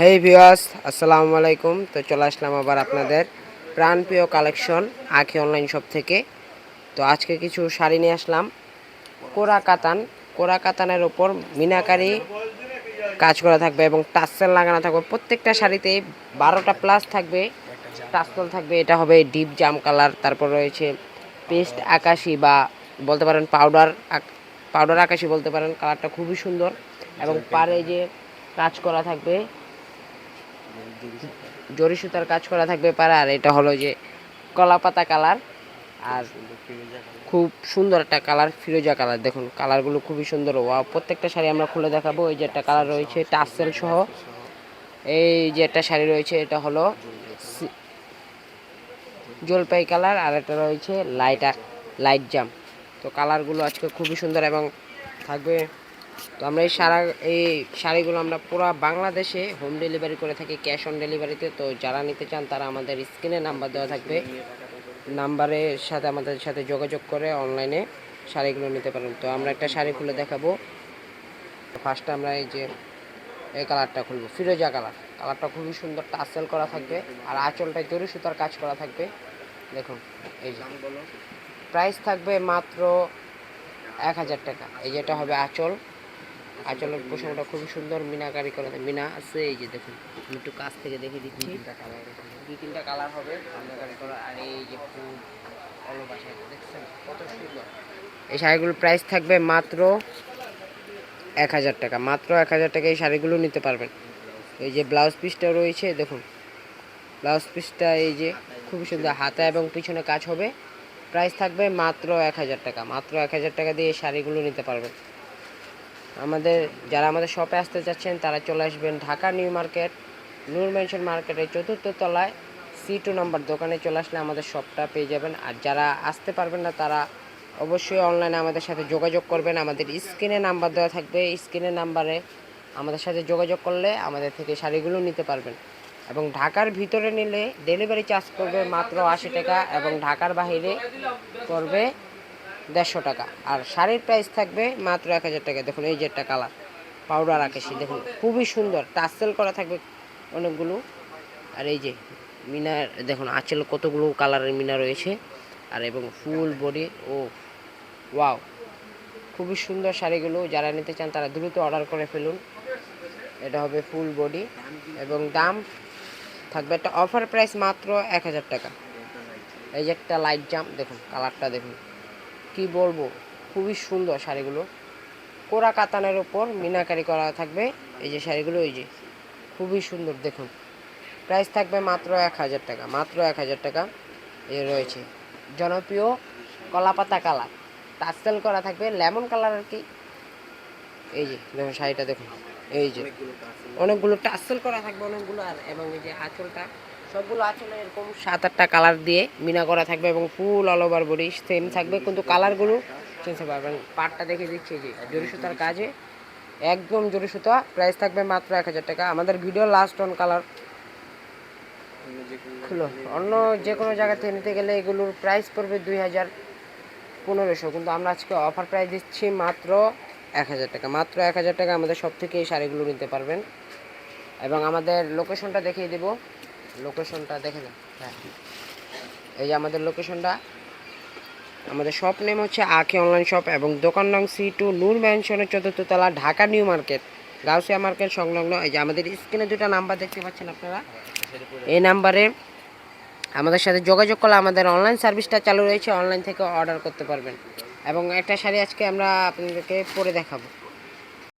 হেই viewers আসসালামু আলাইকুম। তো চলে আসলাম আবার আপনাদের প্রাণপ্রিয় কালেকশন আখি অনলাইন শপ থেকে। তো আজকে কিছু শাড়ি নিয়ে আসলাম। কোরা কাতান। কোরা কাতানের ওপর মিনাকারি কাজ করা থাকবে এবং টাসেল লাগানো থাকবে। প্রত্যেকটা শাড়িতে বারোটা প্লাস থাকবে টাসেল থাকবে। এটা হবে ডিপ জাম কালার তারপর রয়েছে পেস্ট আকাশি বা বলতে পারেন পাউডার পাউডার আকাশি বলতে পারেন। কালারটা খুবই সুন্দর এবং পারে যে কাজ করা থাকবে জরি সুতার কাজ করা থাকবে পারে আর এটা হলো যে কলা পাতা কালার, আর খুব সুন্দর একটা কালার, ফিরোজা কালার। দেখুন, কালারগুলো খুবই সুন্দর। ওয়া প্রত্যেকটা শাড়ি আমরা খুলে দেখাবো। এই যে একটা কালার রয়েছে, টাসেল সহ। এই যে একটা শাড়ি রয়েছে, এটা হলো জলপাই কালার, আর একটা রয়েছে লাইট লাইট জাম। তো কালারগুলো আজকে খুবই সুন্দর এবং থাকবে তো আমরা এই সারা, এই শাড়িগুলো আমরা পুরো বাংলাদেশে হোম ডেলিভারি করে থাকি ক্যাশ অন ডেলিভারিতে তো। যারা নিতে চান, তারা আমাদের স্ক্রিনে নাম্বার দেওয়া থাকবে। নাম্বারের সাথে আমাদের সাথে যোগাযোগ করে অনলাইনে শাড়িগুলো নিতে পারেন। তো আমরা একটা শাড়ি খুলে দেখাবো। ফার্স্টে আমরা এই যে, এই কালারটা খুলবো। ফিরোজা কালার কালারটা খুবই সুন্দর, টাসেল করা থাকবে। আর আঁচলটায় জরি সুতার কাজ করা থাকবে। দেখুন, এই যে। প্রাইস থাকবে মাত্র এক হাজার টাকা। এই যেটা হবে আঁচল। আঁচলের পোশাকটা খুবই সুন্দর মিনাকারি করা। মিনা আছে এই যে দেখুন একটু কাছ থেকে দেখে দিচ্ছি। দুই তিনটা কালার হবে মিনাকারি করা আর এই যে ফুল দেখছেন? কত সুন্দর। এই শাড়িগুলোর প্রাইস থাকবে মাত্র এক হাজার টাকা। মাত্র এক হাজার টাকা এই শাড়িগুলো নিতে পারবেন। এই যে ব্লাউজ পিসটা রয়েছে দেখুন। ব্লাউজ পিসটা এই যে খুবই সুন্দর। হাতা এবং পিছনে কাজ হবে। প্রাইস থাকবে মাত্র এক হাজার টাকা। মাত্র এক হাজার টাকা দিয়ে এই শাড়িগুলো নিতে পারবেন। আমাদের, যারা আমাদের শপে আসতে চাচ্ছেন তারা চলে আসবেন Dhaka New Market, Noor Mansion মার্কেটের চতুর্থ তলায় সি টু নাম্বার দোকানে চলে আসলে আমাদের শপটা পেয়ে যাবেন। আর যারা আসতে পারবেন না, তারা অবশ্যই অনলাইনে আমাদের সাথে যোগাযোগ করবেন। আমাদের স্ক্রিনে নাম্বার দেওয়া থাকবে স্ক্রিনের নাম্বারে আমাদের সাথে যোগাযোগ করলে আমাদের থেকে শাড়িগুলো নিতে পারবেন। এবং ঢাকার ভিতরে নিলে ডেলিভারি চার্জ করবে মাত্র আশি টাকা এবং ঢাকার বাইরে করবে দেড়শো টাকা। আর শাড়ির প্রাইস থাকবে মাত্র এক হাজার টাকা। দেখুন, এই যে একটা কালার পাউডার আকাশি দেখুন, খুবই সুন্দর। টাসেল করা থাকবে অনেকগুলো। আর এই যে মিনার, দেখুন, আঁচল কতগুলো কালারের মিনা রয়েছে। আর এবং ফুল বডি ও ওয়াও খুবই সুন্দর শাড়িগুলো। যারা নিতে চান, তারা দ্রুত অর্ডার করে ফেলুন। এটা হবে ফুল বডি এবং দাম থাকবে একটা অফার প্রাইস মাত্র এক হাজার টাকা। এই যে একটা লাইট জাম দেখুন কালারটা দেখুন। কি বলব? খুবই সুন্দর শাড়িগুলো। কোরা কাতানের ওপর মিনাকারি করা থাকবে। এই যে শাড়িগুলো, এই যে, খুবই সুন্দর, দেখুন। প্রাইস থাকবে মাত্র এক হাজার টাকা, মাত্র এক হাজার টাকা। এ রয়েছে। জনপ্রিয় কলাপাতা কালার। টাসেল করা থাকবে লেমন কালার আর কি। এই যে, দেখুন শাড়িটা, দেখুন। এই যে, অনেকগুলো টাসেল করা থাকবে অনেকগুলো, আর এবং এই যে আঁচলটা সবগুলো আঁচলে এরকম সাত আটটা কালার দিয়ে মিনা করা থাকবে এবং full all over body same থাকবে, কিন্তু কালারগুলো চেঞ্জ হবে। এবং পাটটা দেখে দিচ্ছি যে, জরি সুতার কাজে। একদম জরি সুতা প্রাইস থাকবে মাত্র এক হাজার টাকা। আমাদের ভিডিও লাস্ট অন কালার খুলো। অন্য যে কোনো জায়গা থেকে নিতে গেলে এগুলোর প্রাইস পড়বে দুই হাজার পনেরোশো, কিন্তু আমরা আজকে অফার প্রাইস দিচ্ছি মাত্র এক হাজার টাকা। মাত্র এক হাজার টাকা আমাদের সব থেকে এই শাড়িগুলো নিতে পারবেন। এবং আমাদের লোকেশনটা দেখিয়ে দেব। লোকেশনটা দেখে যান হ্যাঁ। এই যে আমাদের লোকেশনটা আমাদের শপ নেম হচ্ছে আখি অনলাইন শপ এবং দোকান নং সি টু নূর ম্যানশনের চতুর্থ তলা, Dhaka New Market Gausia market সংলগ্ন। এই যে আমাদের স্ক্রিনে দুটো নাম্বার দেখতে পাচ্ছেন আপনারা। এই নাম্বারে আমাদের সাথে যোগাযোগ করলে আমাদের অনলাইন সার্ভিসটা চালু রয়েছে। অনলাইন থেকে অর্ডার করতে পারবেন। এবং একটা শাড়ি আজকে আমরা আপনাদেরকে পরে দেখাবো।